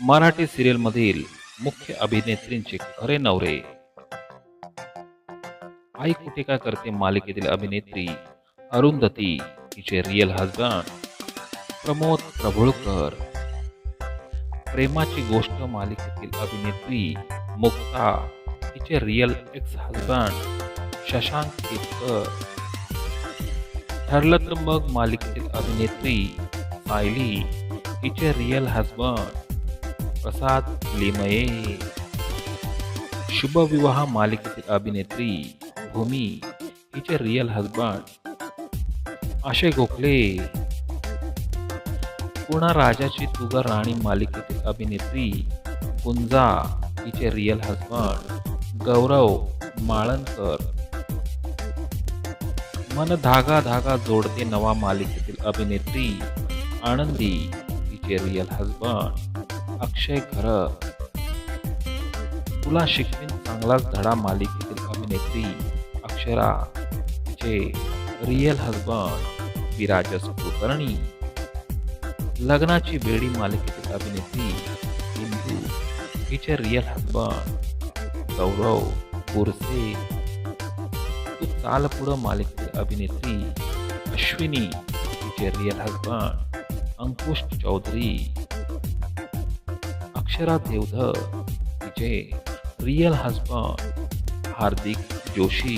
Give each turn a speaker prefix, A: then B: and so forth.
A: मराठी सिरियलमधील मुख्य अभिनेत्रींचे खरे नवरे. आई कुठे काय करते मालिकेतील अभिनेत्री? अरुंधती तिचे रिअल हजबंड प्रमोद प्रभुळकर. प्रेमाची गोष्ट मालिकेतील अभिनेत्री मुक्ता तिचे real ex husband Shashank Ketkar. ठरलं तर मग मालिकेतील अभिनेत्री सायली तिचे रिअल हजबंड प्रसाद लिमये शुभविवाह मालिकेतील अभिनेत्री भूमी हिचे रिअल हजबंड अशय गोखले। पुणा राजाची तुगा राणी मालिकेतील अभिनेत्री कुंजा हिचे रिअल हजबंड गौरव माळणकर मन धागा धागा जोडते नवा मालिकेतील अभिनेत्री आनंदी हिचे रिअल हजबंड अक्षय खरब तुला शिकवीन चांगलाच धडा मालिकेतील अभिनेत्री अक्षरा तिचे रिअल हजबंड विराजस कुलकर्णी. लग्नाची बेडी मालिकेतील अभिनेत्री इंदू हिचे रिअल हजबंड गौरव बोरसे तू चाल पुढं मालिकेतील अभिनेत्री अश्विनी हिचे real husband Ankush Chaudhari. Akshara Deodhar Vijay real husband Hardik Joshi